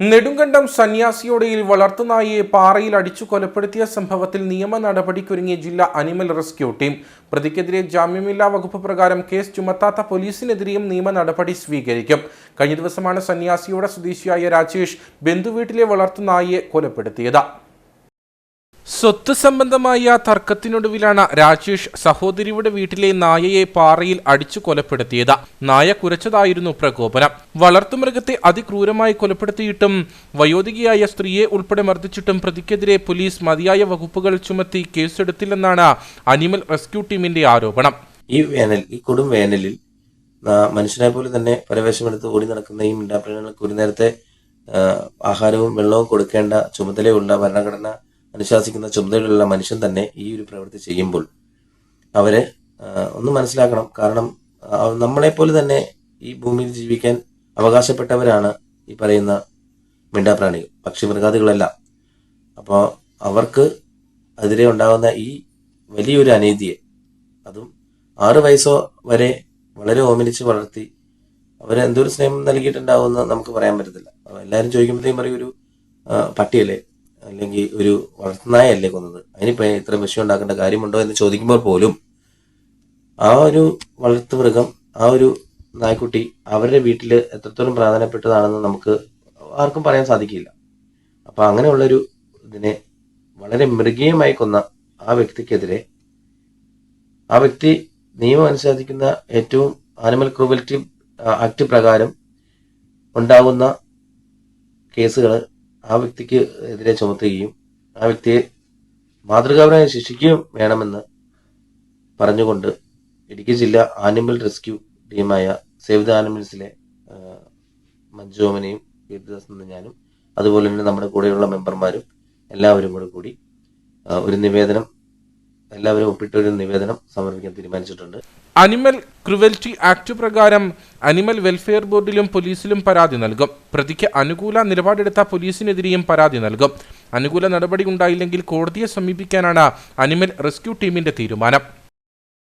നെടുങ്കണ്ടം സന്യാസിയോടയിൽ വളർത്തുനായിയെ പാറയിൽ അടിച്ചു കൊലപ്പെടുത്തിയ സംഭവത്തിൽ നിയമ നടപടിക്കൊരുങ്ങിയ ജില്ലാ അനിമൽ റെസ്ക്യൂ ടീം. പ്രതിക്കെതിരെ ജാമ്യമില്ലാ വകുപ്പ് പ്രകാരം കേസ് ചുമത്താത്ത പോലീസിനെതിരെയും നിയമ നടപടി സ്വീകരിക്കും. കഴിഞ്ഞ ദിവസമാണ് സന്യാസിയുടെ സ്വദേശിയായ രാജേഷ് ബന്ധുവീട്ടിലെ വളർത്തുനായിയെ കൊലപ്പെടുത്തിയത്. സ്വത്ത് സംബന്ധമായ തർക്കത്തിനൊടുവിലാണ് രാജേഷ് സഹോദരിയുടെ വീട്ടിലെ നായയെ പാറയിൽ അടിച്ചു കൊലപ്പെടുത്തിയത്. നായ കുരച്ചതായിരുന്നു പ്രകോപനം. വളർത്തുമൃഗത്തെ അതിക്രൂരമായി കൊലപ്പെടുത്തിയിട്ടും വയോധികയായ സ്ത്രീയെ ഉൾപ്പെടെ മർദ്ദിച്ചിട്ടും പ്രതിക്കെതിരെ പോലീസ് മതിയായ വകുപ്പുകൾ ചുമത്തി കേസെടുത്തില്ലെന്നാണ് അനിമൽ റെസ്ക്യൂ ടീമിന്റെ ആരോപണം. ഈ വേനൽ ഈ കൊടും വേനലിൽ മനുഷ്യനെ പോലെ തന്നെ പരവേശമെടുത്ത് ഓടി നടക്കുന്ന ഈ മിണ്ടാപ്രാണികൾക്ക് ഒരു നേരത്തെ ആഹാരവും വെള്ളവും കൊടുക്കേണ്ട ചുമതലയുള്ള ഭരണഘടന അനുശാസിക്കുന്ന ചുമതലയുള്ള മനുഷ്യൻ തന്നെ ഈ ഒരു പ്രവൃത്തി ചെയ്യുമ്പോൾ അവരെ ഒന്ന് മനസ്സിലാക്കണം. കാരണം നമ്മളെപ്പോലെ തന്നെ ഈ ഭൂമിയിൽ ജീവിക്കാൻ അവകാശപ്പെട്ടവരാണ് ഈ പറയുന്ന മിണ്ടാപ്രാണികൾ പക്ഷി മൃഗാദികളെല്ലാം അപ്പോൾ അവർക്ക് എതിരെ ഉണ്ടാകുന്ന ഈ വലിയൊരു അനീതിയെ അതും ആറ് വയസ്സോ വരെ വളരെ ഓമനിച്ച് വളർത്തി അവരെ എന്തൊരു സ്നേഹം നൽകിയിട്ടുണ്ടാവുമെന്ന് നമുക്ക് പറയാൻ പറ്റത്തില്ല. എല്ലാവരും ചോദിക്കുമ്പോഴത്തേക്കും പറയും ഒരു പട്ടിയല്ലേ? അല്ലെങ്കിൽ ഒരു വളർത്തുനായല്ലേ കൊന്നത്? അതിനിപ്പോൾ ഇത്ര വിഷയം ഉണ്ടാക്കേണ്ട കാര്യമുണ്ടോ എന്ന് ചോദിക്കുമ്പോൾ പോലും ആ ഒരു വളർത്തു മൃഗം ആ ഒരു നായ്ക്കുട്ടി അവരുടെ വീട്ടിൽ എത്രത്തോളം പ്രാധാന്യപ്പെട്ടതാണെന്ന് നമുക്ക് ആർക്കും പറയാൻ സാധിക്കില്ല. അപ്പൊ അങ്ങനെയുള്ളൊരു ഇതിനെ വളരെ മൃഗീയമായി കൊന്ന ആ വ്യക്തിക്കെതിരെ ആ വ്യക്തി നിയമം അനുശാസിക്കുന്ന ഏറ്റവും ആനിമൽ ക്രൂവൽറ്റി ആക്ട് പ്രകാരം ഉണ്ടാകുന്ന കേസുകൾ ആ വ്യക്തിക്ക് എതിരെ ചുമത്തുകയും ആ വ്യക്തിയെ മാതൃകാപരമായി ശിക്ഷിക്കുകയും വേണമെന്ന് പറഞ്ഞുകൊണ്ട് ഇടുക്കി ജില്ലാ ആനിമൽ റെസ്ക്യൂ ടീമായ സേവ് ദ ആനിമൽസിലെ ആ, മഞ്ജു ഓമനയും കീർത്തിദാസ് ഞാനും അതുപോലെ തന്നെ നമ്മുടെ കൂടെയുള്ള മെമ്പർമാരും എല്ലാവരും കൂടെ കൂടി ഒരു നിവേദനം എല്ലാവരും ഒപ്പിട്ട ഒരു നിവേദനം സമർപ്പിക്കാൻ തീരുമാനിച്ചിട്ടുണ്ട്. അനിമൽ ക്രുവൽറ്റി ആക്ട് പ്രകാരം അനിമൽ വെൽഫെയർ ബോർഡിലും പോലീസിലും പരാതി നൽകും. പ്രതിക്ക് അനുകൂല നിലപാടെടുത്ത പോലീസിനെതിരെയും പരാതി നൽകും. അനുകൂല നടപടി ഉണ്ടായില്ലെങ്കിൽ കോടതിയെ സമീപിക്കാനാണ് അനിമൽ റെസ്ക്യൂ ടീമിന്റെ തീരുമാനം.